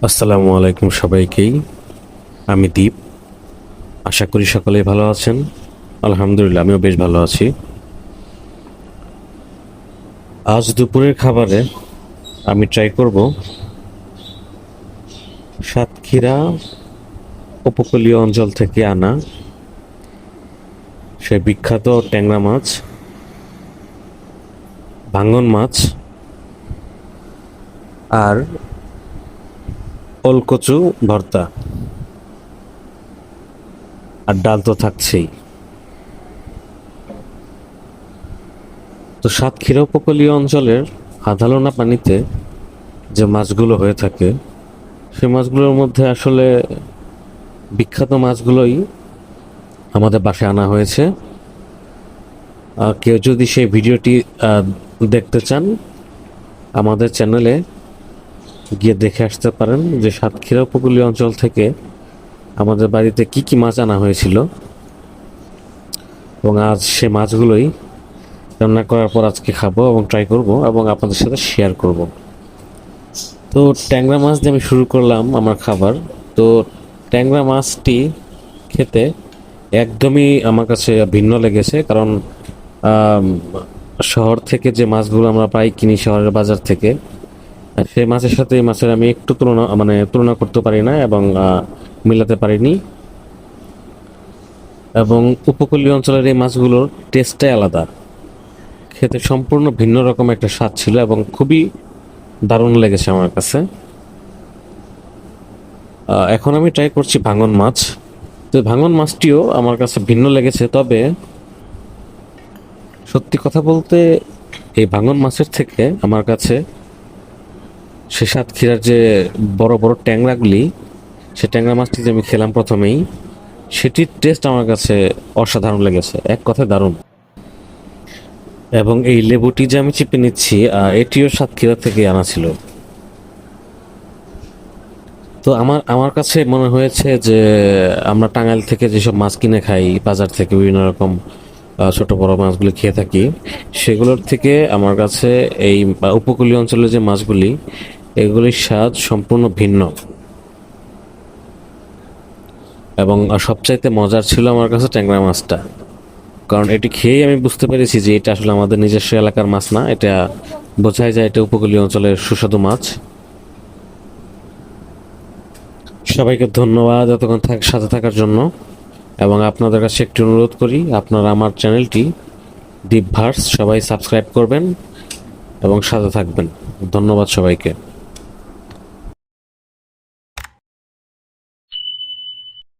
আসসালামু আলাইকুম সবাইকেই। আমি দীপ। আশা করি সকলেই ভালো আছেন। আলহামদুলিল্লাহ, আমিও বেশ ভালো আছি। আজ দুপুরের খাবারে আমি ট্রাই করব সাতক্ষীরা উপকূলীয় অঞ্চল থেকে আনা সে বিখ্যাত ট্যাংরা মাছ ভাঙ্গন মাছ, আর ওলকচু ভর্তা। আর ডাল তো থাকছেই। তো সাতক্ষীরা উপকূলীয় অঞ্চলের আধালোনা পানিতে যে মাছগুলো হয়ে থাকে, সে মাছগুলোর মধ্যে আসলে বিখ্যাত মাছগুলোই আমাদের বাসায় আনা হয়েছে। কেউ যদি সেই ভিডিওটি দেখতে চান, আমাদের চ্যানেলে গিয়ে দেখে আসতে পারেন যে সাতক্ষীরা উপকূলীয় অঞ্চল থেকে আমাদের বাড়িতে কি কি মাছ আনা হয়েছিল। এবং আজ সে মাছগুলোই রান্না করার পর আজকে খাব এবং ট্রাই করব এবং আপনাদের সাথে শেয়ার করব। তো ট্যাংরা মাছ দিয়ে আমি শুরু করলাম আমার খাবার। তো ট্যাংরা মাছটি খেতে একদমই আমার কাছে ভিন্ন লেগেছে কারণ শহর থেকে যে মাছগুলো আমরা পাই কিনি শহরের বাজার থেকে সেই মাছের সাথে এই মাছের আমি একটু তুলনা মানে তুলনা করতে পারি না এবং মিলাতে পারিনি। এবং উপকূলীয় অঞ্চলের এই মাছগুলোর টেস্টটাই আলাদা। খেতে সম্পূর্ণ ভিন্ন রকম একটা স্বাদ ছিল এবং খুবই দারুণ লেগেছে আমার কাছে। এখন আমি ট্রাই করছি ভাঙন মাছ। তো ভাঙন মাছটিও আমার কাছে ভিন্ন লেগেছে, তবে সত্যি কথা বলতে এই ভাঙন মাছের থেকে আমার কাছে সে সাতক্ষীরার যে বড় বড় ট্যাংরাগুলি, সে ট্যাংরা মাছটি যে আমি খেলাম প্রথমেই, সেটির টেস্ট আমার কাছে অসাধারণ লেগেছে, এক কথায় দারুণ। এবং এই লেবুটি যে আমি চিপে নিচ্ছি এটিও সাতক্ষীরা থেকে আনা ছিল। তো আমার আমার কাছে মনে হয়েছে যে আমরা টাঙ্গাইল থেকে যেসব মাছ কিনে খাই, বাজার থেকে বিভিন্ন রকম ছোট বড় মাছগুলি খেয়ে থাকি, সেগুলোর থেকে আমার কাছে এই উপকূলীয় অঞ্চলের যে মাছগুলি এগুলির স্বাদ সম্পূর্ণ ভিন্ন। এবং সবচাইতে মজার ছিল আমার কাছে ট্যাংরা মাছটা। কারণ এটি খেয়েই আমি বুঝতে পেরেছি যে এটা আসলে আমাদের নিজস্ব এলাকার মাছ না, এটা বোঝাই যায় এটা উপকূলীয় অঞ্চলের সুস্বাদু মাছ। সবাইকে ধন্যবাদ এতক্ষণ থাক- সাথে থাকার জন্য। এবং আপনাদের কাছে একটি অনুরোধ করি, আপনারা আমার চ্যানেলটি ডিপ ভার্স সবাই সাবস্ক্রাইব করবেন এবং সাথে থাকবেন। ধন্যবাদ সবাইকে।